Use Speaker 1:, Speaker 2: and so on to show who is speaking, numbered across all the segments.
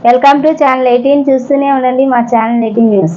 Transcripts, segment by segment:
Speaker 1: Welcome to channel eighteen చూస్తూనే ఉండండి మా channel eighteen news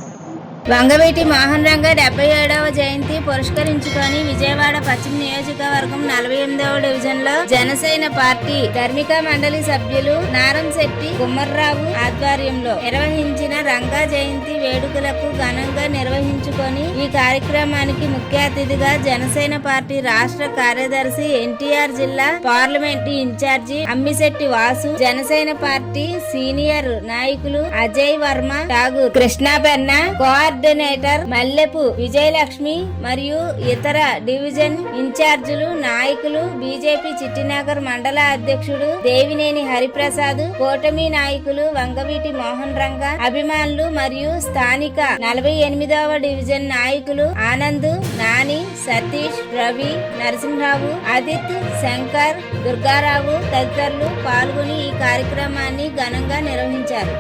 Speaker 2: Vangaveeti Mohan Ranga డెబ్బై ఏడవ జయంతి పురస్కరించుకొని విజయవాడ పశ్చిమ నియోజకవర్గం నలభై ఎనిమిదవ డివిజన్లో జనసేన పార్టీ ధర్మిక మండలి సభ్యులు నారం శెట్టి కుమ్మర్రావు ఆధ్వర్యంలో నిర్వహించిన రంగా జయంతి వేడుకలకు ఘనంగా నిర్వహించుకొని ఈ కార్యక్రమానికి ముఖ్య అతిథిగా జనసేన పార్టీ రాష్ట్ర కార్యదర్శి ఎన్టీఆర్ జిల్లా parliament incharge Ammisetti Vasu Janasena party senior నాయకులు అజయ్ వర్మ ఠాగూర్ కృష్ణా పెన్న కోఆర్డినేటర్ మల్లెపు విజయలక్ష్మి మరియు ఇతర డివిజన్ ఇన్ఛార్జీలు నాయకులు బీజేపీ చిట్టినగర్ మండల అధ్యక్షుడు దేవినేని హరిప్రసాద్ కూటమి నాయకులు వంగవీటి మోహన్ రంగ అభిమానులు మరియు స్థానిక నలభై ఎనిమిదవ డివిజన్ నాయకులు ఆనంద్ నాని సతీష్ రవి నరసింహరావు అదిత్ శంకర్ దుర్గారావు తదితరులు పాల్గొని ఈ కార్యక్రమాన్ని ఘనంగా నిర్వహించారు.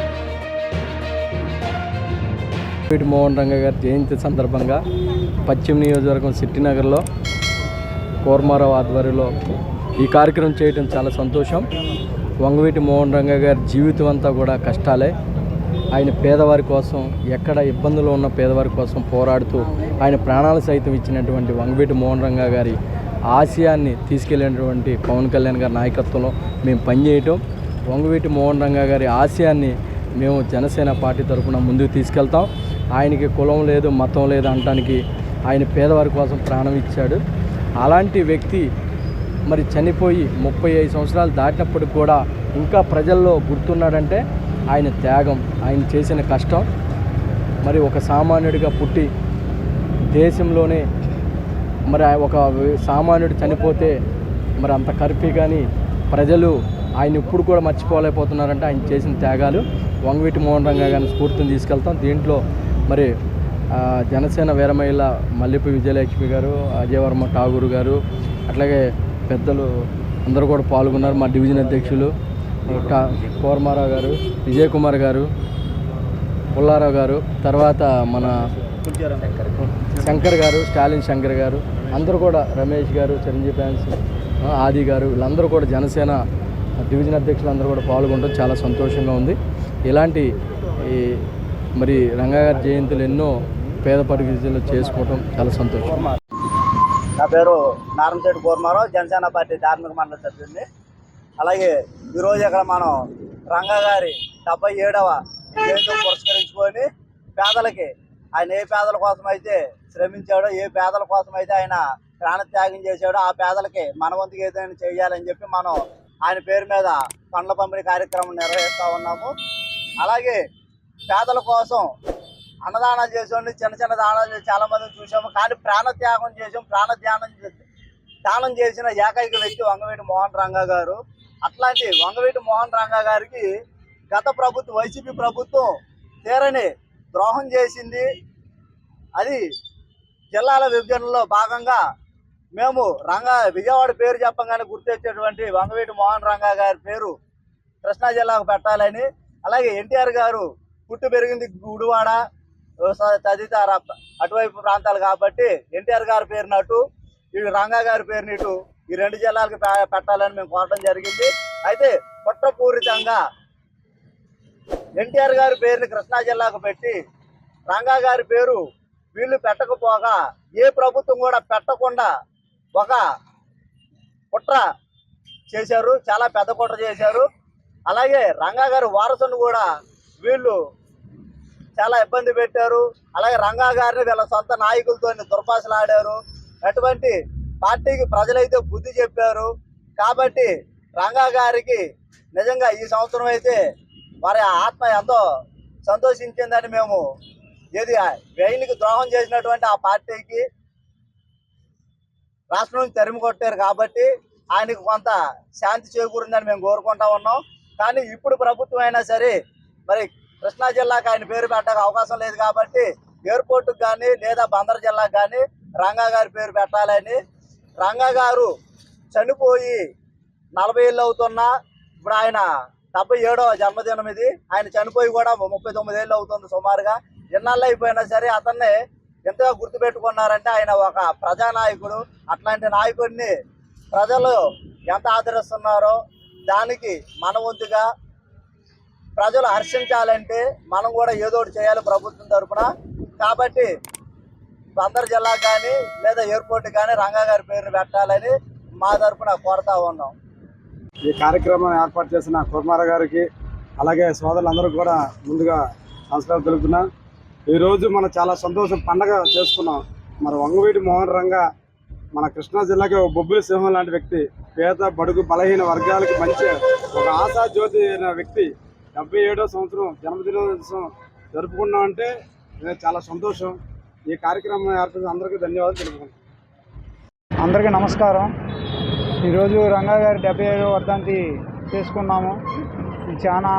Speaker 3: వీటి మోహన్ రంగ గారి జయంతి సందర్భంగా పశ్చిమ నియోజకవర్గం సిట్టినగర్లో కోర్మారావు ఆధ్వర్యంలో ఈ కార్యక్రమం చేయడం చాలా సంతోషం. వంగవీటి మోహన్ రంగ గారి జీవితం అంతా కూడా కష్టాలే. ఆయన పేదవారి కోసం ఎక్కడ ఇబ్బందులు ఉన్న పేదవారి కోసం పోరాడుతూ ఆయన ప్రాణాలు సైతం ఇచ్చినటువంటి వంగవీటి మోహన్ రంగ గారి ఆశయాన్ని తీసుకెళ్ళినటువంటి పవన్ కళ్యాణ్ గారి నాయకత్వంలో మేము పనిచేయటం. వంగవీటి మోహన్ రంగ గారి ఆశయాన్ని మేము జనసేన పార్టీ తరఫున ముందుకు తీసుకెళ్తాం. ఆయనకి కులం లేదు మతం లేదు అనడానికి ఆయన పేదవారి కోసం ప్రాణం ఇచ్చాడు. అలాంటి వ్యక్తి మరి చనిపోయి ముప్పై ఐదు సంవత్సరాలు దాటినప్పుడు కూడా ఇంకా ప్రజల్లో గుర్తున్నాడంటే ఆయన త్యాగం ఆయన చేసిన కష్టం. మరి ఒక సామాన్యుడిగా పుట్టి దేశంలోనే మరి ఆ ఒక సామాన్యుడు చనిపోతే మరి అంత కర్ఫీ కానీ ప్రజలు ఆయన ఇప్పుడు కూడా మర్చిపోలేకపోతున్నారంటే ఆయన చేసిన త్యాగాలు. వంగవీటి మోహన్ రంగా గారిని స్ఫూర్తిని తీసుకెళ్తాం. దీంట్లో మరి జనసేన వీరమహిళ మల్లెపు విజయలక్ష్మి గారు అజయవర్మ ఠాగూర్ గారు అట్లాగే పెద్దలు అందరూ కూడా పాల్గొన్నారు. మా డివిజన్ అధ్యక్షులు కోరమారావు గారు విజయ్ కుమార్ గారు పుల్లారావు గారు తర్వాత మన శంకర్ గారు స్టాలిన్ శంకర్ గారు అందరూ కూడా రమేష్ గారు చిరంజీవి ఫ్యాన్స్ ఆది గారు వీళ్ళందరూ కూడా జనసేన డివిజన్ అధ్యక్షులు అందరూ కూడా పాల్గొనడం చాలా సంతోషంగా ఉంది. ఇలాంటి ఈ మరి రంగాగారి జయంతులు ఎన్నో పేద పరిస్థితుల్లో చేసుకోవడం చాలా సంతోషం.
Speaker 4: నా పేరు నారంశెట్టి కూర్మారావు జనసేన పార్టీ ధార్మిక మండలి సభ్యుడిని. అలాగే ఈరోజు ఇక్కడ మనం రంగా గారి డెబ్బై ఏడవ జయంతి పురస్కరించుకొని పేదలకి ఆయన ఏ పేదల కోసం అయితే శ్రమించాడో ఏ పేదల కోసం అయితే ఆయన ప్రాణత్యాగం చేశాడో ఆ పేదలకి మన వంతుకు ఏదైనా చేయాలని చెప్పి మనం ఆయన పేరు మీద పండ్ల పంపిణీ కార్యక్రమం నిర్వహిస్తూ ఉన్నాము. అలాగే పేదల కోసం అన్నదానాలు చేసేవాడిని చిన్న చిన్న దానాలు చేసి చాలా మందిని చూసాము. కానీ ప్రాణత్యాగం చేసాం ప్రాణ ధ్యానం దానం చేసిన ఏకైక వ్యక్తి వంగవీటి మోహన్ రంగా గారు. అట్లాంటి వంగవీటి మోహన్ రంగా గారికి గత ప్రభుత్వం వైసీపీ ప్రభుత్వం తీరని ద్రోహం చేసింది. అది జిల్లాల విభజనలో భాగంగా మేము రంగా విజయవాడ పేరు చెప్పగానే గుర్తొచ్చేటువంటి వంగవీటి మోహన్ రంగా గారి పేరు కృష్ణా జిల్లాకు పెట్టాలని అలాగే ఎన్టీఆర్ గారు పుట్టు పెరిగింది గుడివాడ తదితర అటువైపు ప్రాంతాలు కాబట్టి ఎన్టీఆర్ గారి పేరున అటు ఇటు రంగా గారి పేరుని ఇటు ఈ రెండు జిల్లాలకు పె- పెట్టాలని మేము కోరడం జరిగింది. అయితే కుట్రపూరితంగా ఎన్టీఆర్ గారి పేరుని కృష్ణా జిల్లాకు పెట్టి రంగా గారి పేరు వీళ్ళు పెట్టకపోగా ఏ ప్రభుత్వం కూడా పెట్టకుండా ఒక కుట్ర చేశారు. చాలా పెద్ద కుట్ర చేశారు. అలాగే రంగా గారి వారసును కూడా వీళ్ళు చాలా ఇబ్బంది పెట్టారు. అలాగే రంగా గారిని వీళ్ళ సొంత నాయకులతో దుర్భాషలాడారు. అటువంటి పార్టీకి ప్రజలైతే బుద్ధి చెప్పారు. కాబట్టి రంగా గారికి నిజంగా ఈ సంవత్సరం అయితే వారి ఆత్మ ఎంతో సంతోషించిందని మేము ఏది వెయిన్కి ద్రోహం చేసినటువంటి ఆ పార్టీకి రాష్ట్రం నుంచి తరిమి కొట్టారు కాబట్టి ఆయనకు కొంత శాంతి చేకూరిందని మేము కోరుకుంటా ఉన్నాం. కానీ ఇప్పుడు ప్రభుత్వం అయినా సరే మరి కృష్ణా జిల్లాకు ఆయన పేరు పెట్టక అవకాశం లేదు కాబట్టి ఎయిర్పోర్ట్కి కానీ లేదా బందర్ జిల్లాకు కానీ రంగా గారి పేరు పెట్టాలని. రంగా గారు చనిపోయి నలభై ఏళ్ళు అవుతున్నా ఇప్పుడు ఆయన డెబ్బై ఏడవ జన్మదినం ఇది ఆయన చనిపోయి కూడా ముప్పై తొమ్మిది ఏళ్ళు అవుతుంది సుమారుగా. ఎన్నాళ్ళు అయిపోయినా సరే అతన్ని ఎంతగా గుర్తుపెట్టుకున్నారంటే ఆయన ఒక ప్రజానాయకుడు. అట్లాంటి నాయకుడిని ప్రజలు ఎంత ఆదరిస్తున్నారో దానికి మన వంతుగా ప్రజలు హర్షించాలంటే మనం కూడా ఏదో ఒకటి చేయాలి ప్రభుత్వం తరపున. కాబట్టి బందర్ జిల్లా కానీ లేదా ఎయిర్పోర్ట్ కానీ రంగా గారి పేరు పెట్టాలని మా తరపున కోరుతా ఉన్నాం.
Speaker 5: ఈ కార్యక్రమం ఏర్పాటు చేసిన కుర్మార గారికి అలాగే సోదరులందరూ కూడా ముందుగా నమస్కారం తెలుపుతున్నా. ఈరోజు మనం చాలా సంతోషం పండగ చేసుకున్నాం. మరి వంగవీటి మోహన్ రంగ మన కృష్ణా జిల్లాకి ఒక బొబ్బిలి సింహం లాంటి వ్యక్తి పేద బడుగు బలహీన వర్గాలకి మంచి ఒక ఆశాజ్యోతి అయిన వ్యక్తి. డెబ్బై ఏడో సంవత్సరం జన్మదినోత్సవం జరుపుకున్నాం అంటే చాలా సంతోషం. ఈ కార్యక్రమం ఏర్పడిన అందరికీ ధన్యవాదాలు తెలుపుకుంటాం
Speaker 6: అందరికీ నమస్కారం. ఈరోజు రంగా గారి డెబ్బై ఏడో వర్ధంతి చేసుకున్నాము. ఇది చాలా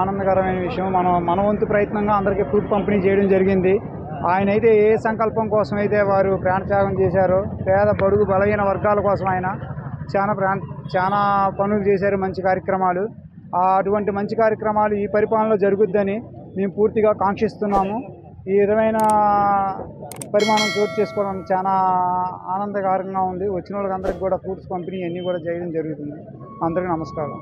Speaker 6: ఆనందకరమైన విషయం. మనం మన వంతు ప్రయత్నంగా అందరికీ ఫుడ్ పంపిణీ చేయడం జరిగింది. ఆయన అయితే ఏ సంకల్పం కోసం అయితే వారు ప్రాణత్యాగం చేశారో పేద బడుగు బలహీన వర్గాల కోసం ఆయన చాలా ప్రాణ చాలా పనులు చేశారు. మంచి కార్యక్రమాలు. అటువంటి మంచి కార్యక్రమాలు ఈ పరిపాలనలో జరుగుద్దని మేము పూర్తిగా కాంక్షిస్తున్నాము. ఈ విధమైన పరిమాణం చోటు చేసుకోవడం చాలా ఆనందకరంగా ఉంది. వచ్చిన వాళ్ళకి అందరికీ కూడా ఫ్రూట్స్ పంపిణీ అన్నీ కూడా చేయడం జరుగుతుంది. అందరికీ నమస్కారం.